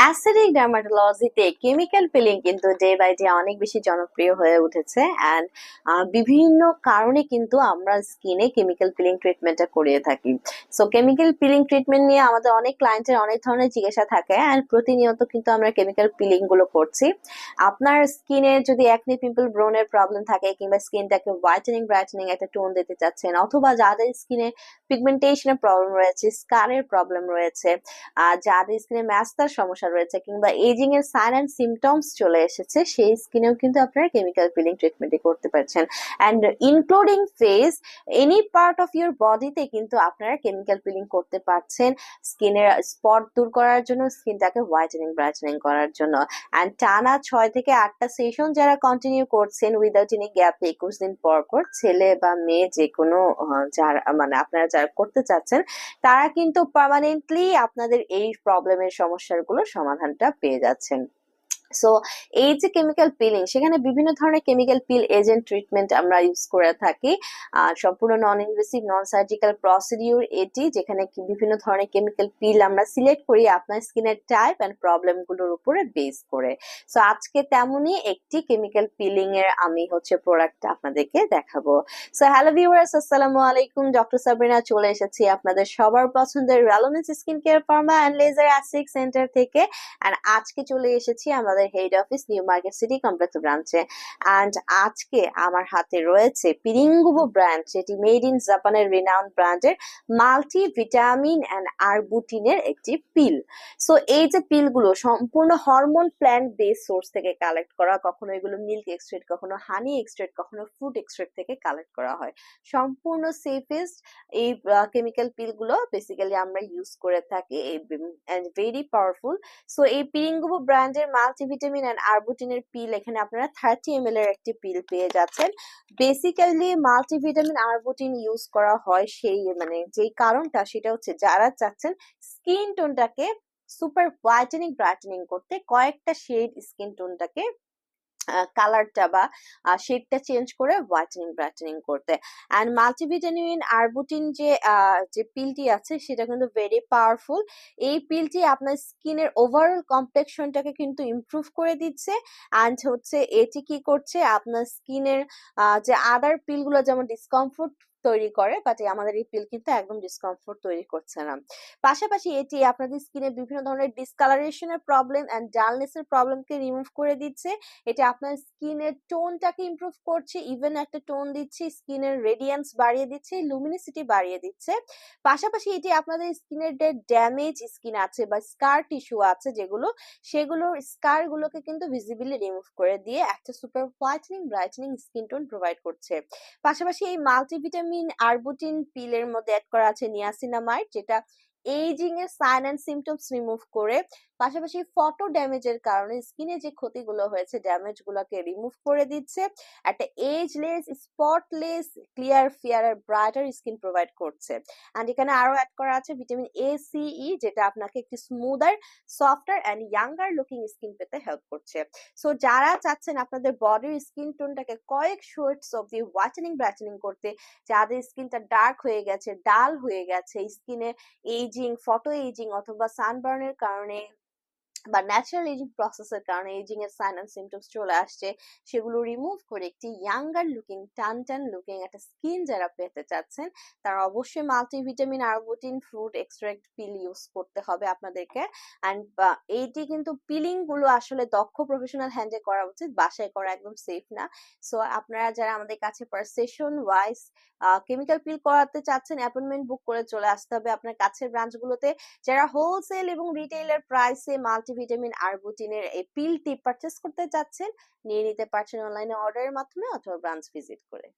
Acidic ডার্মাটোলজিতে chemical peeling কিন্তু day by day অনেক বেশি জনপ্রিয় হয়ে উঠেছে অ্যান্ড বিভিন্ন কারণে কিন্তু আমরা স্কিনে কেমিক্যাল পিলিং ট্রিটমেন্টটা করিয়ে থাকি। সো কেমিক্যাল পিলিং ট্রিটমেন্ট নিয়ে আমাদের অনেক ক্লায়েন্টের অনেক ধরনের জিজ্ঞাসা থাকে অ্যান্ড প্রতিনিয়ত কিন্তু আমরা কেমিক্যাল পিলিংগুলো করছি। আপনার স্কিনে যদি একনি পিম্পল ব্রোনের প্রবলেম থাকে কিংবা স্কিনটাকে হোয়াইটেনিং ব্রাইটেনিং একটা টোন দিতে চাচ্ছেন অথবা যাদের স্কিনে পিগমেন্টেশনের প্রবলেম রয়েছে স্কারের প্রবলেম রয়েছে, আর যাদের স্কিনে ম্যাস্তার সমস্যা রয়েছে কিংবা এজিং এর সাইন অ্যান্ড সিমটমস চলে এসেছে, সেই স্কিনেও কিন্তু আপনারা কেমিক্যাল পিলিং ট্রিটমেন্টই করতে পারছেন। And including face any part of your বডিতে কিন্তু আপনারা কেমিক্যাল পিলিং করতে পারছেন স্কিনের স্পট দূর করার জন্য স্কিনটাকে হোয়াইটেনিং ব্রাইটেনিং করার জন্য। অ্যান্ড টানা ছয় থেকে আটটা সেশন যারা কন্টিনিউ করছেন উইদাউট এনি গ্যাপ একুশ দিন পর পর ছেলে বা মেয়ে যে কোনো যারা মানে আপনারা যারা করতে চাচ্ছেন, তারা কিন্তু পার্মানেন্টলি আপনাদের এই প্রবলেমের সমস্যাগুলোর সমাধানটা পেয়ে যাচ্ছেন। সো এই যে কেমিক্যাল পিলিং সেখানে বিভিন্ন ধরনের কেমিক্যাল পিল এজেন্ট ট্রিটমেন্ট আমরা ইউজ করে থাকি। আর সম্পূর্ণ non invasive non surgical procedure এটি, যেখানে বিভিন্ন ধরনের কেমিক্যাল পিল আমরা সিলেক্ট করি আপনার স্কিনের টাইপ অ্যান্ড প্রবলেমগুলোর উপরে বেস করে। সো আজকে তেমনই একটি কেমিক্যাল পিলিং এর আমি হচ্ছে প্রোডাক্ট আপনাদেরকে দেখাবো। সো হ্যালো ভিউয়ার্স আসসালামু আলাইকুম। ডক্টর সাবরিনা চলে এসেছি আপনাদের সবার পছন্দের রেলোনেন্স skin care pharma and laser aesthetic centre থেকে। অ্যান্ড আজকে চলে এসেছি আমাদের head office New Market city complex ব্রাঞ্চে অ্যান্ড আজকে আমার হাতে রয়েছে পিরিঙ্গুবো ব্র্যান্ড যেটি মেড ইন জাপানের রিনাউন্ড ব্র্যান্ডের মাল্টি ভিটামিন অ্যান্ড আরবুটিনের একটি পিল সো এই যে পিলগুলো সম্পূর্ণ হরমোন প্ল্যান্ট বেস সোর্স থেকে কালেক্ট করা, কখনো এগুলো মিল্ক এক্সট্রেট কখনো হানি এক্সট্রেট কখনো ফ্রুট এক্সট্রেট থেকে কালেক্ট করা হয়। সম্পূর্ণ সেফেস্ট এই কেমিক্যাল পিলগুলো বেসিক্যালি আমরা ইউজ করে থাকি। ভেরি পাওয়ারফুল সো এই পিরিঙ্গুবো ব্র্যান্ডের মাল্টিভিটামিন অ্যান্ড আরবুটিনের পিল এখানে আপনারা থার্টি এম এর একটি পিল পেয়ে যাচ্ছেন। বেসিক্যালি মাল্টিভিটামিন আরবুটিন ইউজ করা হয় সেই মানে যেই কারণটা সেটা হচ্ছে যারা চাচ্ছেন স্কিন টোনটাকে সুপার হোয়াইটেনিং ব্রাইটেনিং করতে, কয়েকটা শেড স্কিন টোনটাকে কালারটা বা শেডটা চেঞ্জ করে হোয়াইটেনিং, ব্রাইটেনিং করতে। অ্যান্ড মাল্টিভিটামিন, আরবুটিন যে যে পিলটি আছে, সেটা কিন্তু ভেরি পাওয়ারফুল। এই পিলটি আপনার স্কিনের ওভারঅল কমপ্লেকশনটাকে কিন্তু ইমপ্রুভ করে দিচ্ছে। অ্যান্ড হচ্ছে এটি কি করছে? আপনার স্কিনের যে আদার পিলগুলো যেমন ডিসকমফোর্ট তৈরি করে বাট আমাদের এই পিল কিন্তু একদম ডিসকমফোর্ট তৈরি করছে না। পাশাপাশি এটি আপনাদের স্কিনে বিভিন্ন ধরনের ডিসকালারেশনের প্রবলেম অ্যান্ড ডালনেসের প্রবলেমকে রিমুভ করে দিচ্ছে। এটা আপনার স্কিনের টোনটাকে ইমপ্রুভ করছে ইভেন একটা টোন দিচ্ছে স্কিনের রেডিয়েন্স বাড়িয়ে দিচ্ছে লুমিনিসিটি বাড়িয়ে দিচ্ছে। পাশাপাশি এটি আপনাদের স্কিনের যে ড্যামেজ স্কিন আছে বা স্কার টিস্যু আছে যেগুলো, সেগুলোর স্কার গুলোকে কিন্তু ভিজিবিলি রিমুভ করে দিয়ে একটা super whitening brightening skin tone provide করছে। পাশাপাশি এই মাল্টিভিটামিন আরবুটিন পিলের মধ্যে অ্যাড করা আছে নিয়াসিনামাইড যেটা এইজিং এর সাইন অ্যান্ড সিমটমস রিমুভ করে পাশাপাশি ফটো ড্যামেজের কারণে স্কিনে যে ক্ষতিগুলো হয়েছে ড্যামেজ গুলোকে রিমুভ করে দিচ্ছে। একটা এজলেস স্পটলেস ক্লিয়ার ফেয়ার আর ব্রাইটার স্কিন প্রোভাইড করছে। অ্যান্ড এখানে আরও অ্যাড করা আছে ভিটামিন এ সিই যেটা আপনাকে একটি smoother softer and younger looking skin পেতে হেল্প করছে। সো যারা চাচ্ছেন আপনাদের বডির স্কিন টোনটাকে কয়েক শোর্টস অব্দি হোয়াইটেনিং ব্রাইটেনিং করতে, যাদের স্কিনটা ডার্ক হয়ে গেছে ডাল হয়ে গেছে স্কিনে এইজিং ফটো এইজিং অথবা সানবার্নের কারণে বা ন্যাচারাল এজিং প্রসেসের কারণে এজিং এর সাইন অ্যান্ড সিমটমস চলে আসছে, সেগুলো রিমুভ করে একটি ইয়াঙ্গার লুকিং টান টান লুকিং একটা স্কিন যারা পেতে চাচ্ছেন, তারা অবশ্যই multivitamin arbutin fruit extract peel use করতে হবে আপনাদেরকে। অ্যান্ড এইটি কিন্তু পিলিংগুলো আসলে দক্ষ প্রফেশনাল হ্যান্ডে করা উচিত, বাসায় করা একদম সেফ না। সো আপনারা যারা আমাদের কাছে per session wise chemical peel করাতে চাচ্ছেন অ্যাপয়েন্টমেন্ট বুক করে চলে আসতে হবে আপনার কাছের ব্রাঞ্চগুলোতে যারা হোলসেল এবং রিটেইলার প্রাইসে মাল্টিভিটামিন আরবুটিনের এই পিলটি পারচেস করতে চাচ্ছেন, নিয়ে নিতে পারছেন অনলাইনে অর্ডারের মাধ্যমে অথবা ব্রাঞ্চ ভিজিট করে।